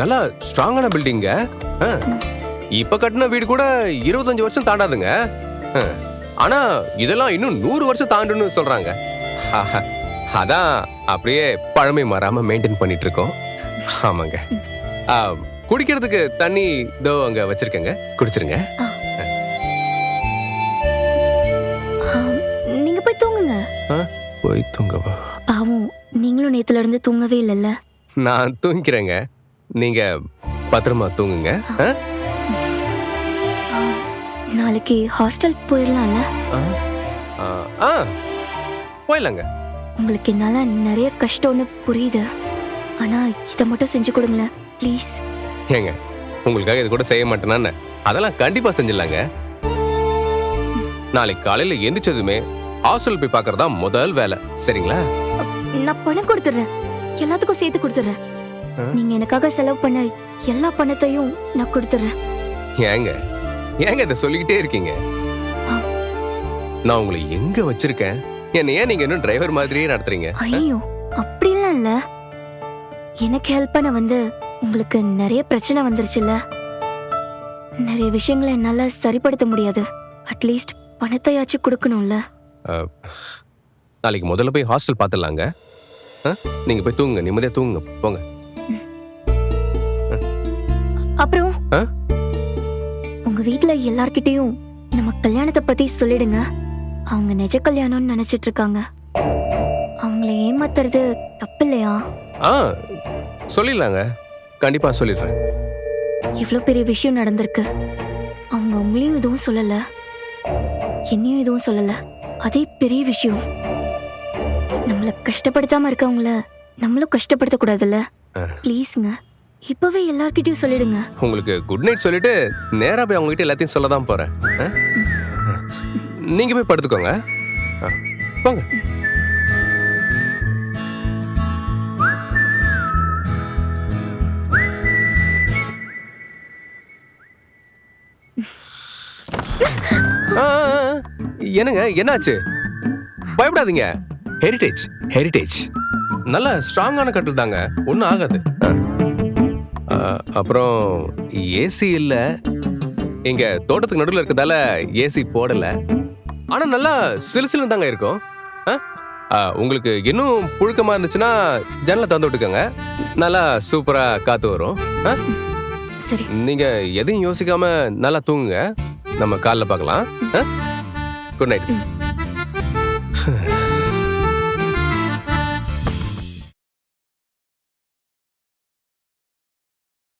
நல்லா ஸ்ட்ராங்கான பில்டிங்க இப்ப கட்டின வீடு கூட இருபத்தஞ்சு வருஷம் தாண்டாதுங்க. ஆனா இதெல்லாம் இன்னும் நூறு வருஷம் தாண்டுன்னு சொல்றாங்க. அதான் அப்படியே பழமை மாறாம மெயின்டைன் பண்ணிட்டு இருக்கோம் ஆமாங்க குடிக்கிறதுக்கு தண்ணி இதோ அங்க வச்சிருக்கேங்க. குடிச்சிருங்க. நீங்க போய் தூங்குங்க. போய் தூங்கவா? பாவம் நீங்களும் நேத்துல இருந்து தூங்கவே இல்லைல்ல. நான் தூங்கிக்கிறேங்க. நீங்க பத்திரமா தூங்குங்க. ஆ? நாளைக்கு ஹாஸ்டல் போயிடலாம்ல ஆ? போயிடலாங்க உங்களுக்கு என்னால நிறைய கஷ்டம்னு புரியுது. ஆனா இதை மட்டும் செஞ்சு கொடுங்களேன் ப்ளீஸ். ஏங்க உங்களுக்காக இது கூட செய்ய மாட்டேனான்னு அதெல்லாம் கண்டிப்பா செஞ்சிடலாங்க. நாளைக்கு காலையில எந்திரிச்சதுமே ஹாஸ்டல் போய் பார்க்கறதா முதல் வேலை. சரிங்களா? நான் பணம் கொடுத்துட்றேன். எல்லாத்துக்கும் சேர்த்து கொடுத்துட்றேன்? நீங்க எனக்காக செலவு பண்ண எல்லா பணத்தையும் நான் கொடுத்துட்றேன். ஏங்க ஏங்க இதை சொல்லிக்கிட்டே இருக்கீங்க. நான் உங்களை எங்க வச்சிருக்கேன்? என்ன ஏன் நீங்க இன்னும் டிரைவர் மாதிரியே நடத்துறீங்க? ஐயோ அப்படிலாம் இல்ல. எனக்கு ஹெல்ப் பண்ண வந்து உங்களுக்கு நிறைய பிரச்சனை வந்துருச்சுல்ல. நிறைய விஷயங்களை என்னால சரிப்படுத்த முடியாது. அட்லீஸ்ட் பணத்தையாச்சும் கொடுக்கணும்ல. நாளைக்கு முதல்ல போய் ஹாஸ்டல் பார்த்துடலாங்க? நீங்க போய் தூங்குங்க நிம்மதியா தூங்குங்க. போங்க. அப்புறம்? உங்க வீட்ல எல்லார்கிட்டயும் நம்ம கல்யாணத்தை பத்தி சொல்லிடுங்க. அவங்க நிஜ கல்யாணம்னு நினைச்சிட்டு இருக்காங்க அவங்கள ஏமாத்துறது தப்பு இல்லையா ஆ சொல்லிடலாங்க. கண்டிப்பா சொல்லிடுறேன். இவ்வளோ பெரிய விஷயம் நடந்திருக்கு. அவங்க உங்களையும் எதுவும் சொல்லல. என்னையும் எதுவும் சொல்லல. அதே பெரிய விஷயம். நம்மள கஷ்டப்படுத்தாம இருக்கவங்கள நம்மளும் கஷ்டப்படுத்த கூடாதுல்ல. ப்ளீஸ்ங்க இப்பவே எல்லார்கிட்டயும் சொல்லிடுங்க. உங்களுக்கு குட் நைட் சொல்லிட்டு நேரா போய் அவங்க கிட்ட எல்லாத்தையும் சொல்ல தான் போறேன் நீங்க போய் படுத்துக்கோங்க. போங்க. என்னங்க என்னாச்சு? பயப்படாதீங்க. ஹெரிடேஜ் ஹெரிடேஜ் நல்ல ஸ்ட்ராங்கான கட்டில் தாங்க ஒன்றும் ஆகாது. அப்புறம் ஏசி இல்ல. எங்க தோட்டத்துக்கு நடுவில் இருக்கிறதால ஏசி போடல. ஆனா நல்லா சிலுசிலுன்னு தாங்க இருக்கும். ஆ? ஆ, உங்களுக்கு இன்னும் புழுக்கமா இருந்துச்சுன்னா ஜன்னலை திறந்து விட்டுக்கோங்க. நல்லா சூப்பரா காத்து வரும். ஆ? சரி. நீங்க எதையும் யோசிக்காம நல்லா தூங்குங்க. நம்ம காலைல பார்க்கலாம் குட் நைட்.